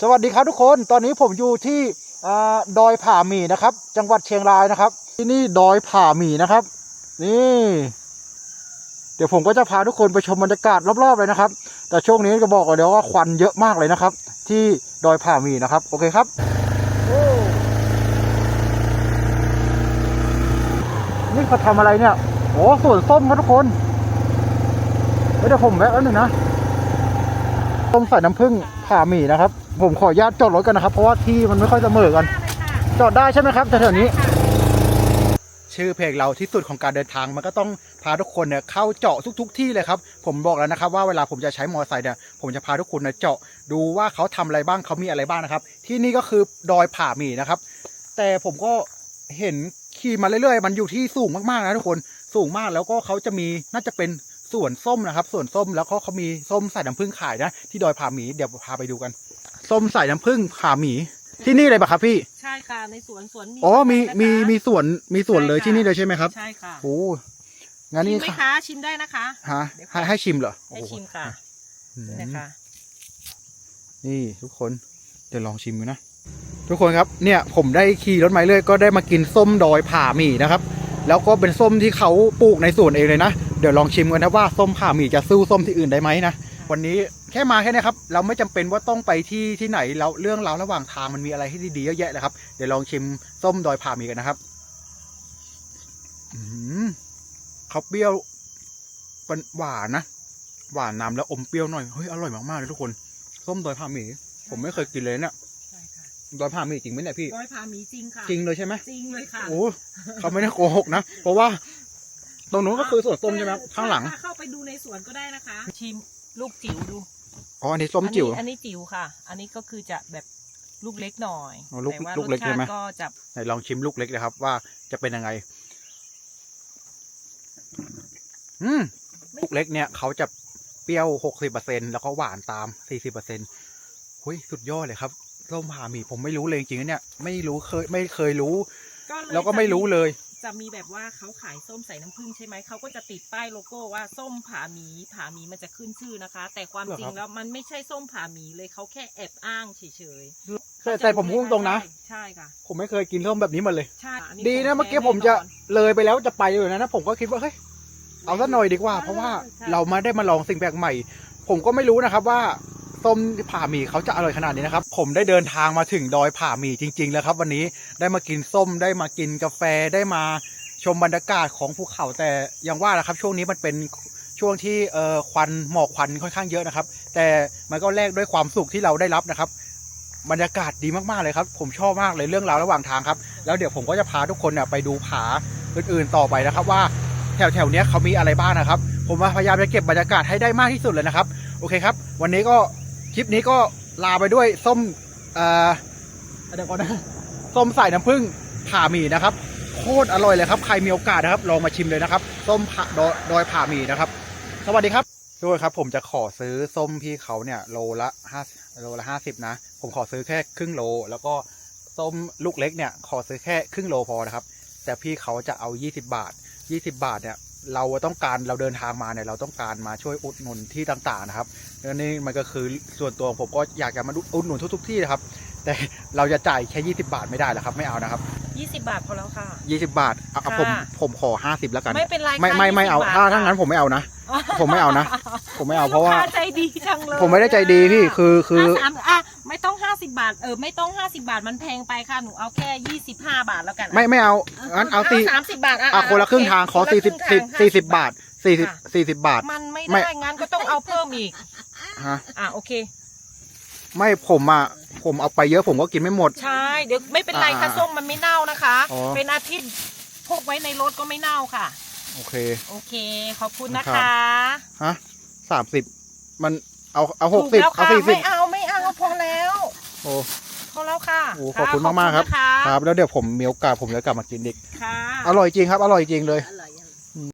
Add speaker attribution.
Speaker 1: สวัสดีครับทุกคนตอนนี้ผมอยู่ที่ดอยผาหมีนะครับ จังหวัดเชียงรายนะครับ ที่นี่ดอยผาหมีนะครับ นี่ เดี๋ยวผมก็จะพาทุกคนไปชมบรรยากาศรอบๆเลยนะครับ แต่ช่วงนี้ก็บอกเดี๋ยวว่าควันเยอะมากเลยนะครับ ที่ดอยผาหมีนะครับ โอเคครับนี่เขาทำอะไรเนี่ยโอ้สวนส้มครับทุกคนเดี๋ยวผมแวะแป๊บนึงนะต้มใส่น้ำผึ้งผ่าหมี่นะครับ ผมขออนุญาตจอดรถกันนะครับ เพราะว่าที่มันไม่ค่อยเสมอกัน จอดได้ใช่ไหมครับแถวๆนี้ ชื่อเพลงเราที่สุดของการเดินทางมันก็ต้องพาทุกคนเนี่ยเข้าเจาะทุก ๆ ที่เลยครับ ผมบอกแล้วนะครับ ว่าเวลาผมจะใช้มอเตอร์ไซค์เนี่ยผมจะพาทุกคนเนี่ยเจาะดูว่าเขาทำอะไรบ้างเขามีอะไรบ้างนะครับ ที่นี่ก็คือดอยผาหมีนะครับ แต่ผมก็เห็นขี่มาเรื่อยๆ มันอยู่ที่สูงมากๆนะทุกคนสูงมากแล้วก็เขาจะมีน่าจะเป็น สวนส้มนะครับสวนส้มแล้วก็เขามีส้มใส่น้ำผึ้งขายนะที่ดอยผาหมีเดี๋ยวพาไปดูกัน ส้มใส่น้ำผึ้งผาหมีที่นี่เลยปะครับพี่
Speaker 2: ใช่ค่ะในสวนสวน
Speaker 1: อ๋อมี
Speaker 2: นะคะ
Speaker 1: มีมีสวนมีสวนเลย
Speaker 2: ใช่ค่ะ
Speaker 1: ที่นี่เลยใช่ไหมครับ
Speaker 2: ใช่ค่ะ
Speaker 1: โอ้งั้น
Speaker 2: ชิ
Speaker 1: นี่
Speaker 2: มไหมคะชิมได้นะคะ
Speaker 1: ฮะ
Speaker 2: เดี๋ยว
Speaker 1: ให้ให้ชิมเหรอ
Speaker 2: ให้
Speaker 1: โอ้โชิ
Speaker 2: มค่ะ
Speaker 1: อืม
Speaker 2: นี่นะคะ
Speaker 1: นี่ทุกคนเดี๋ยวลองชิมดูนะทุกคนครับเนี่ยผมได้ขี่รถมาเรื่อยก็ได้มากินส้มดอยผ่าหมี่นะครับ แล้วก็เป็นส้มที่เขาปลูกในสวนเองเลยนะ เดี๋ยวลองชิมกันนะว่าส้มผ่าหมี่จะสู้ส้มที่อื่นได้ไหมนะวันนี้แค่มาแค่นี้ครับเราไม่จำเป็นว่าต้องไปที่ที่ไหนแล้วเรื่องราวระหว่างทางมันมีอะไรให้ดีๆเยอะแยะเลยครับเดี๋ยวลองชิมส้มดอยผ่าหมี่กันนะครับอืมเขาเปรี้ยวเป็นหวานนะหวานน้ำแล้วอมเปรี้ยวหน่อยเฮ้ยอร่อยมากๆเลยทุกคนส้มดอยผ่าหมี่ผมไม่เคยกินเลยเนี่ย
Speaker 2: ใช่ค่ะ
Speaker 1: ดอยผ่าหมี่จริงไหมเนี่ยพี่
Speaker 2: ร้อยพาหมีจริงค่ะ
Speaker 1: จริงเลยใช่ไหม
Speaker 2: จริงเลยค่ะ
Speaker 1: โอ้เขาไม่ได้โกหกนะ เพราะว่า ตรงนู้นก็คือสวนส้มใช่ไหมครับข้างหลัง
Speaker 2: ใช่ค่ะเข้าไปดูในสวนก็ได้นะคะ ชิมลูกจิ๋วดู
Speaker 1: อ๋ออันนี้ส้มจิ๋ว
Speaker 2: อันนี้อันนี้จิ๋วค่ะ อันนี้ก็คือจะแบบลูกเล็กหน่อย
Speaker 1: อ๋อลูก
Speaker 2: แต่ว่า
Speaker 1: ลูกเล็ก
Speaker 2: รสชา
Speaker 1: ใช่ไหม
Speaker 2: ติก็จะ
Speaker 1: ไหนลองชิมลูกเล็กเลยครับ ว่าจะเป็นยังไง อืม ลูกเล็กเนี่ยเขาจะเปรี้ยวหกสิบเปอร์เซ็นแล้วก็หวานตามสี่สิบเปอร์เซ็นต์หุยสุดยอดเลยครับส้มผ่าหมี่ผมไม่รู้เลยจริงๆนะเนี่ย ไม่รู้เคย ไม่เคยรู้
Speaker 2: เลย
Speaker 1: แล้วก็ไม่รู้เลย
Speaker 2: จะมีแบบว่าเขาขายส้มใส่น้ำผึ้งใช่ไหมเขาก็จะติดป้ายโลโก้ว่าส้มผาหมีผาหมีมันจะขึ้นชื่อนะคะ แต่ความ
Speaker 1: เหรอ
Speaker 2: จริ
Speaker 1: ครั
Speaker 2: ง
Speaker 1: บ
Speaker 2: แล้วมันไม่ใช่ส้มผาหมีเลยเขาแค่แอบอ้างเฉยๆ
Speaker 1: แต่แต่ผมพูดตรงๆนะ
Speaker 2: ใช่ค่ะ
Speaker 1: ผมไม่เคยกินส้มแบบนี้มาเลย
Speaker 2: ใช่อั
Speaker 1: ดีนะ
Speaker 2: ขง
Speaker 1: เมื่อกี้
Speaker 2: แท้
Speaker 1: ผมจะ
Speaker 2: แน่นอน
Speaker 1: เลยไปแล้วจะไปเลยนะนะผมก็คิดว่าเฮ้ยเอาสักหน่อยดีกว่า
Speaker 2: ใช่
Speaker 1: เพราะว่า
Speaker 2: ใช่
Speaker 1: เรามาได้มาลองสิ่งแปลกใหม่ ผมก็ไม่รู้นะครับว่า ส้มผ่าหมี่เขาจะอร่อยขนาดนี้นะครับ ผมได้เดินทางมาถึงดอยผ่าหมี่จริง ๆ แล้วครับ วันนี้ได้มากินส้มได้มากินกาแฟได้มาชมบรรยากาศของภูเขาแต่อยังว่าแหละครับ ช่วงนี้มันเป็นช่วงที่เอ่อควันหมอกควันค่อนข้างเยอะนะครับ แต่มันก็แลกด้วยความสุขที่เราได้รับนะครับ บรรยากาศดีมากๆเลยครับ ผมชอบมากเลยเรื่องราวระหว่างทางครับ แล้วเดี๋ยวผมก็จะพาทุกคนเนี่ยไปดูผาอื่นๆต่อไปนะครับว่าแถวๆเนี้ยเขามีอะไรบ้างนะครับ ผมพยายามจะเก็บบรรยากาศให้ได้มากที่สุดเลยนะครับ โอเคครับ วันนี้ก็ คลิปนี้ก็ลาไปด้วยส้มเอ่อเดี๋ยวก่อนนะส้มใส่น้ำผึ้งผ่าหมี่นะครับ โคตรอร่อยเลยครับ ใครมีโอกาสนะครับลองมาชิมเลยนะครับ ส้มผ่าดอยดอยผ่าหมี่นะครับ สวัสดีครับด้วยครับ ผมจะขอซื้อส้มพี่เขาเนี่ยโลละห้าโลละห้าสิบนะ ผมขอซื้อแค่ครึ่งโล แล้วก็ส้มลูกเล็กเนี่ย ขอซื้อแค่ครึ่งโลพอนะครับ แต่พี่เขาจะเอา20บาท20บาทเนี่ย เราต้องการเราเดินทางมาเนี่ยเราต้องการมาช่วยอุดหนุนที่ต่างๆนะครับแล้วนี่มันก็คือส่วนตัวผมก็อยากจะมาอุดหนุนทุกๆที่นะครับ แต่เราจะจ่ายแค่20 บาทไม่ได้หรอกครับไม่เอานะครับ
Speaker 2: ยี่สิบบาทพอแล้วค่ะ
Speaker 1: 20 บาทเอาเอาผม
Speaker 2: ค่ะ
Speaker 1: ผมขอ 50 แล้วกัน
Speaker 2: ไม่เป็นไร
Speaker 1: ไม่
Speaker 2: ค่ะ
Speaker 1: ไม่ไม่เอา
Speaker 2: 20บท
Speaker 1: ถ้าถ้างั้นผมไม่เอานะ ผมไม่เอานะ ผมไม่เอาเพราะว่า
Speaker 2: ลูกค้ใจดีจังเลย
Speaker 1: ผมไม่ได้ใจดีพี่คือคือ
Speaker 2: ห้าสามอะไม่ต้องห้าสิ บบาท เออไม่ต้องห้าสิบาทมันแพงไปค่ะ หนูเอาแค่ยี่สิบห้าบาทแล้วกัน
Speaker 1: ไม่ไม่เอางั้นเอาสี่
Speaker 2: สามสิบบาทอะ
Speaker 1: อะคนละครึ่งทางขอ
Speaker 2: คนละ
Speaker 1: สี่สิบ
Speaker 2: ครึ่งทาง
Speaker 1: สี่สิบบาทสี่สิบ
Speaker 2: ค่ะ
Speaker 1: สี่สิบบาท
Speaker 2: มันไม่
Speaker 1: ไม่
Speaker 2: ได้งั้นก็ต้องเอาเพิ่มอีก
Speaker 1: ฮะ
Speaker 2: อะโอเค
Speaker 1: ไม่ผมอะผมเอาไปเยอะผมก็กินไม่หมด
Speaker 2: ใช่ เดี๋ยวไม่เป็นไรค่ะ
Speaker 1: อ่า
Speaker 2: ส้มมันไม่เน่านะคะ
Speaker 1: อ๋อ
Speaker 2: เป็นอาทิตย์พกไว้ในรถก็ไม่เน่าค่ะ
Speaker 1: โอเค
Speaker 2: โอเค ขอบคุณนะ
Speaker 1: ครั
Speaker 2: คะ
Speaker 1: ฮะสามสิบมันเอาเอาหกสิบ
Speaker 2: ถูแล้ว
Speaker 1: เอา
Speaker 2: ค่ะ
Speaker 1: สี่สิบ
Speaker 2: ไม่เอาไม่เอาพอแล้ว
Speaker 1: โอ้
Speaker 2: พอแล้วค่ะ
Speaker 1: โหขอบคุณมากๆครับ
Speaker 2: ขอณนะะ
Speaker 1: ครับ แล้วเดี๋ยวผมมีโอกาสผมจะกลับมากินอีก
Speaker 2: ค่ะ
Speaker 1: อร่อยจริงครับ อร่อยจริงเลย
Speaker 2: อ